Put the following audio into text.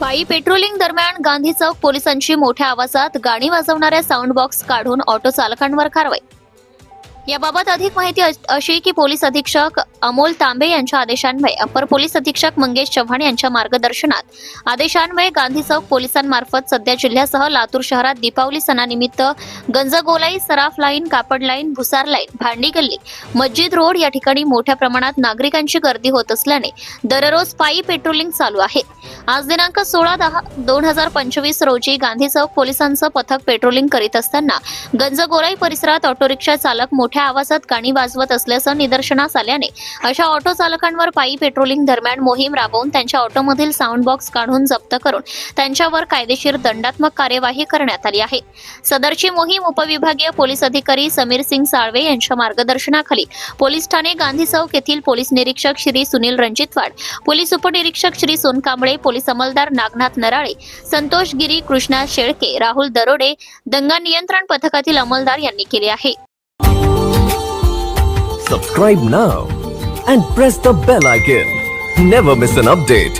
पायी पेट्रोलिंग दरम्यान गांधी चौक पोलिसांची मोठ्या आवाजात गाणी वाजवणाऱ्या साऊंड बॉक्स काढून ऑटो चालकांवर कारवाई. याबाबत अधिक माहिती अशी की पोलीस अधीक्षक अमोल तांबे यांच्या आदेशान्वये अपर पोलीस अधीक्षक मंगेश चव्हाण यांच्या मार्गदर्शनात आदेशान्वये गांधी चौक पोलिसांमार्फत सध्या जिल्ह्यासह लातूर शहरात दीपावली सणानिमित्त गंजगोलाई सराफ लाईन कापड लाईन भुसार लाईन भांडी गल्ली मस्जिद रोड या ठिकाणी मोठ्या प्रमाणात नागरिकांची गर्दी होत असल्याने दररोज पायी पेट्रोलिंग चालू आहे. आज दिनांक सोळा दहा दोन हजार पंचवीस रोजी गांधी चौक पोलिसांचं पथक पेट्रोलिंग करीत असताना गंजगोराई परिसरात ऑटो रिक्षा चालक मोठ्या आवाजात गाणी वाजवत असल्याचं निदर्शनास आल्याने अशा ऑटो चालकांवर पायी पेट्रोलिंग दरम्यान मोहीम राबवून त्यांच्या ऑटोमधील साऊंड बॉक्स काढून जप्त करून त्यांच्यावर कायदेशीर दंडात्मक कार्यवाही करण्यात आली आहे. सदरची मोहीम उपविभागीय पोलीस अधिकारी समीर सिंग साळवे यांच्या मार्गदर्शनाखाली पोलीस ठाणे गांधी चौक येथील पोलीस निरीक्षक श्री सुनील रणजितवाड पोलीस उपनिरीक्षक श्री सोनकांबळे पोलीस अंमलदार नागनाथ नराळे संतोष गिरी कृष्णा शेळके राहुल दरोडे दंगा नियंत्रण पथकातील अंमलदार यांनी केले आहे. Subscribe now and press the bell icon never miss an update